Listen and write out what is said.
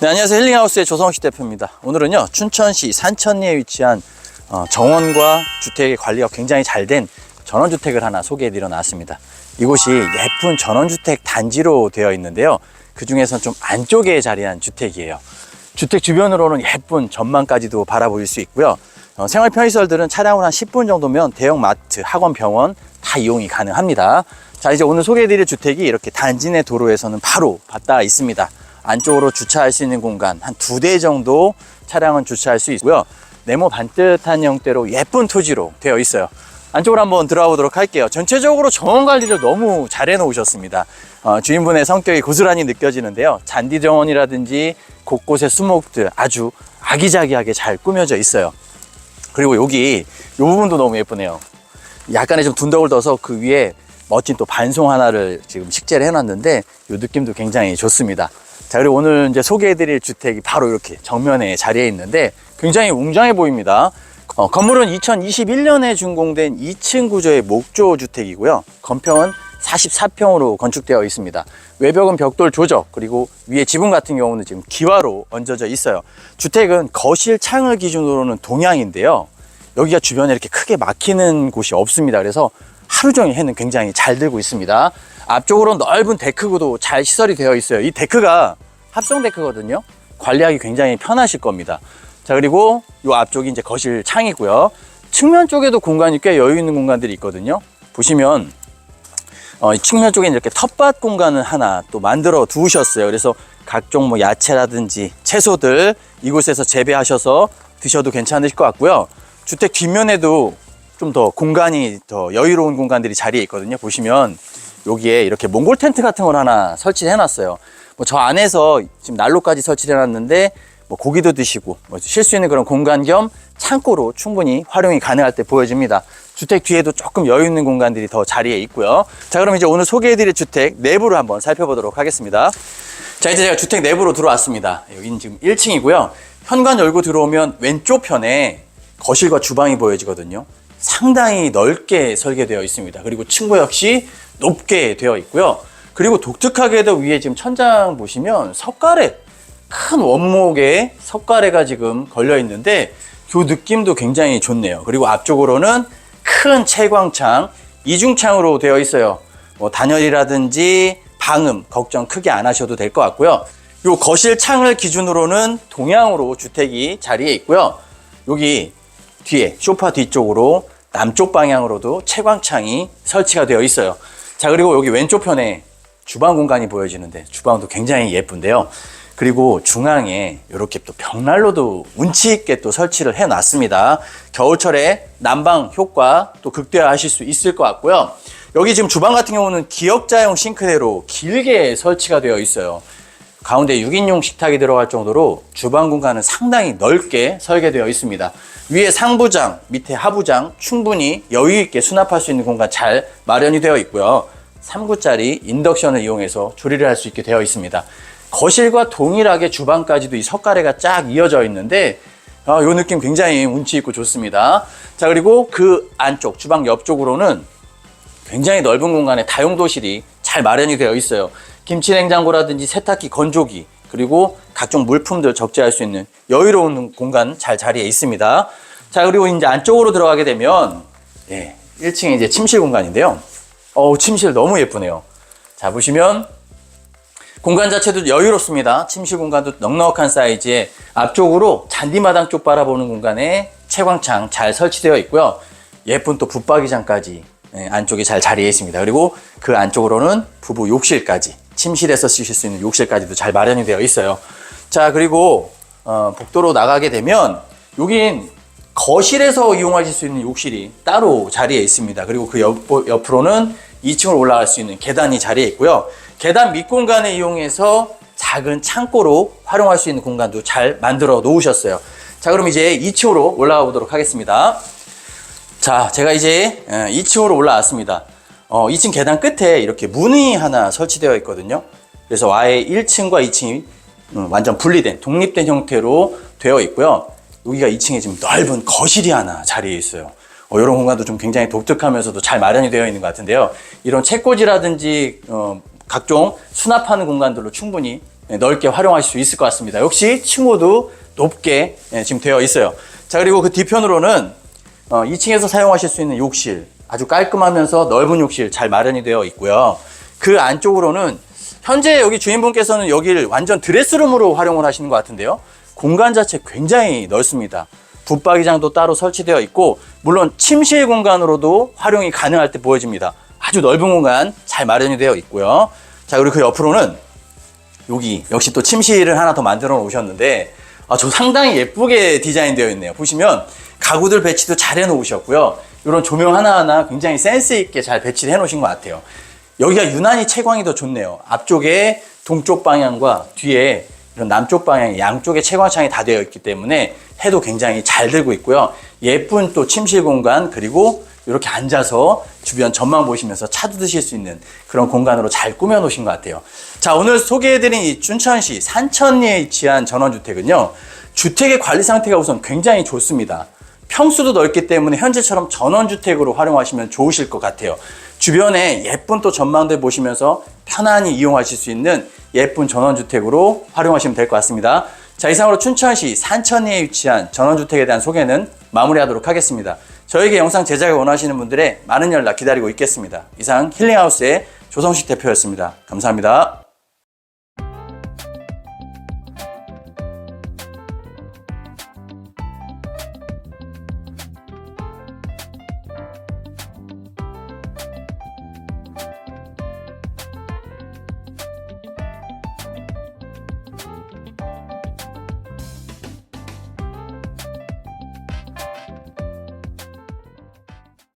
네, 안녕하세요. 힐링하우스의 조성식 대표입니다. 오늘은요, 춘천시 산천리에 위치한 어, 정원과 주택의 관리가 굉장히 잘 된 전원주택을 하나 소개해 드려 놨습니다. 이곳이 예쁜 전원주택 단지로 되어 있는데요. 그 중에서는 좀 안쪽에 자리한 주택이에요. 주택 주변으로는 예쁜 전망까지도 바라볼 수 있고요. 어, 생활 편의시설들은 차량으로 한 10분 정도면 대형 마트, 학원, 병원 다 이용이 가능합니다. 자, 이제 오늘 소개해 드릴 주택이 이렇게 단지 내 도로에서는 바로 받다 있습니다. 안쪽으로 주차할 수 있는 공간 한 두 대 정도 차량은 주차할 수 있고요. 네모 반듯한 형태로 예쁜 토지로 되어 있어요. 안쪽으로 한번 들어가 보도록 할게요. 전체적으로 정원 관리를 너무 잘 해놓으셨습니다. 어, 주인분의 성격이 고스란히 느껴지는데요. 잔디 정원이라든지 곳곳에 수목들 아주 아기자기하게 잘 꾸며져 있어요. 그리고 여기 이 부분도 너무 예쁘네요. 약간의 좀 둔덕을 둬서 그 위에 멋진 또 반송 하나를 지금 식재를 해놨는데 이 느낌도 굉장히 좋습니다. 자 그리고 오늘 이제 소개해드릴 주택이 바로 이렇게 정면에 자리해 있는데 굉장히 웅장해 보입니다. 어, 건물은 2021년에 준공된 2층 구조의 목조 주택이고요. 건평은 44평으로 건축되어 있습니다. 외벽은 벽돌 조적 그리고 위에 지붕 같은 경우는 지금 기와로 얹어져 있어요. 주택은 거실 창을 기준으로는 동향인데요. 여기가 주변에 이렇게 크게 막히는 곳이 없습니다. 그래서 하루 종일 해는 굉장히 잘 들고 있습니다. 앞쪽으로 넓은 데크구도 잘 시설이 되어 있어요. 이 데크가 합성 데크거든요. 관리하기 굉장히 편하실 겁니다. 자, 그리고 이 앞쪽이 이제 거실 창이고요. 측면 쪽에도 공간이 꽤 여유 있는 공간들이 있거든요. 보시면 어, 이 측면 쪽에 이렇게 텃밭 공간을 하나 또 만들어 두셨어요. 그래서 각종 뭐 야채라든지 채소들 이곳에서 재배하셔서 드셔도 괜찮으실 것 같고요. 주택 뒷면에도 좀 더 공간이 더 여유로운 공간들이 자리에 있거든요. 보시면 여기에 이렇게 몽골 텐트 같은 걸 하나 설치해 놨어요. 뭐 저 안에서 지금 난로까지 설치해 놨는데 뭐 고기도 드시고 뭐 쉴 수 있는 그런 공간 겸 창고로 충분히 활용이 가능할 때 보여집니다. 주택 뒤에도 조금 여유 있는 공간들이 더 자리에 있고요. 자, 그럼 이제 오늘 소개해드릴 주택 내부를 한번 살펴보도록 하겠습니다. 자, 이제 제가 주택 내부로 들어왔습니다. 여기는 지금 1층이고요. 현관 열고 들어오면 왼쪽 편에 거실과 주방이 보여지거든요. 상당히 넓게 설계되어 있습니다. 그리고 층고 역시 높게 되어 있고요. 그리고 독특하게도 위에 지금 천장 보시면 석가래 큰 원목에 석가래가 지금 걸려 있는데 그 느낌도 굉장히 좋네요. 그리고 앞쪽으로는 큰 채광창 이중창으로 되어 있어요. 뭐 단열이라든지 방음 걱정 크게 안 하셔도 될 것 같고요. 요 거실 창을 기준으로는 동향으로 주택이 자리에 있고요. 여기 뒤에 소파 뒤쪽으로 남쪽 방향으로도 채광창이 설치가 되어 있어요. 자 그리고 여기 왼쪽 편에 주방 공간이 보여지는데 주방도 굉장히 예쁜데요. 그리고 중앙에 이렇게 또 벽난로도 운치 있게 또 설치를 해 놨습니다. 겨울철에 난방 효과 또 극대화하실 수 있을 것 같고요. 여기 지금 주방 같은 경우는 기역자용 싱크대로 길게 설치가 되어 있어요. 가운데 6인용 식탁이 들어갈 정도로 주방 공간은 상당히 넓게 설계되어 있습니다. 위에 상부장, 밑에 하부장 충분히 여유 있게 수납할 수 있는 공간 잘 마련이 되어 있고요. 3구짜리 인덕션을 이용해서 조리를 할 수 있게 되어 있습니다. 거실과 동일하게 주방까지도 이 석가래가 쫙 이어져 있는데 아, 요 느낌 굉장히 운치 있고 좋습니다. 자 그리고 그 안쪽 주방 옆쪽으로는 굉장히 넓은 공간에 다용도실이 잘 마련이 되어 있어요. 김치 냉장고라든지 세탁기, 건조기 그리고 각종 물품들 적재할 수 있는 여유로운 공간 잘 자리에 있습니다. 자 그리고 이제 안쪽으로 들어가게 되면 예, 1층에 이제 침실 공간인데요. 어우 침실 너무 예쁘네요. 자 보시면 공간 자체도 여유롭습니다. 침실 공간도 넉넉한 사이즈에 앞쪽으로 잔디마당 쪽 바라보는 공간에 채광창 잘 설치되어 있고요. 예쁜 또 붙박이장까지 예, 안쪽에 잘 자리해 있습니다. 그리고 그 안쪽으로는 부부 욕실까지 침실에서 쓰실 수 있는 욕실까지도 잘 마련이 되어 있어요. 자 그리고 어, 복도로 나가게 되면 여긴 거실에서 이용하실 수 있는 욕실이 따로 자리에 있습니다. 그리고 그 옆, 옆으로는 2층으로 올라갈 수 있는 계단이 자리에 있고요. 계단 밑공간을 이용해서 작은 창고로 활용할 수 있는 공간도 잘 만들어 놓으셨어요. 자, 그럼 이제 2층으로 올라가 보도록 하겠습니다. 자, 제가 이제 2층으로 올라왔습니다. 어, 2층 계단 끝에 이렇게 문이 하나 설치되어 있거든요. 그래서 아예 1층과 2층이 음, 완전 분리된, 독립된 형태로 되어 있고요. 여기가 2층에 지금 넓은 거실이 하나 자리에 있어요. 어, 이런 공간도 좀 굉장히 독특하면서도 잘 마련이 되어 있는 것 같은데요. 이런 책꽂이라든지 어, 각종 수납하는 공간들로 충분히 예, 넓게 활용하실 수 있을 것 같습니다. 역시 층고도 높게 예, 지금 되어 있어요. 자, 그리고 그 뒤편으로는 어, 2층에서 사용하실 수 있는 욕실, 아주 깔끔하면서 넓은 욕실 잘 마련이 되어 있고요. 그 안쪽으로는 현재 여기 주인분께서는 여기를 완전 드레스룸으로 활용을 하시는 것 같은데요. 공간 자체 굉장히 넓습니다. 붙박이장도 따로 설치되어 있고, 물론 침실 공간으로도 활용이 가능할 때 보여집니다. 아주 넓은 공간 잘 마련이 되어 있고요. 자, 그리고 그 옆으로는 여기 역시 또 침실을 하나 더 만들어 놓으셨는데 아, 저 상당히 예쁘게 디자인되어 있네요. 보시면 가구들 배치도 잘 해놓으셨고요. 이런 조명 하나하나 굉장히 센스 있게 잘 배치를 해놓으신 것 같아요. 여기가 유난히 채광이 더 좋네요. 앞쪽에 동쪽 방향과 뒤에 이런 남쪽 방향 양쪽에 채광창이 다 되어 있기 때문에 해도 굉장히 잘 들고 있고요. 예쁜 또 침실 공간 그리고 이렇게 앉아서 주변 전망 보시면서 차도 드실 수 있는 그런 공간으로 잘 꾸며 놓으신 것 같아요. 자, 오늘 소개해드린 이 춘천시 산천리에 위치한 전원주택은요, 주택의 관리 상태가 우선 굉장히 좋습니다. 평수도 넓기 때문에 현재처럼 전원주택으로 활용하시면 좋으실 것 같아요. 주변에 예쁜 또 전망들 보시면서 편안히 이용하실 수 있는 예쁜 전원주택으로 활용하시면 될 것 같습니다. 자, 이상으로 춘천시 산천리에 위치한 전원주택에 대한 소개는 마무리하도록 하겠습니다. 저에게 영상 제작을 원하시는 분들의 많은 연락 기다리고 있겠습니다. 이상 힐링하우스의 조성식 대표였습니다. 감사합니다.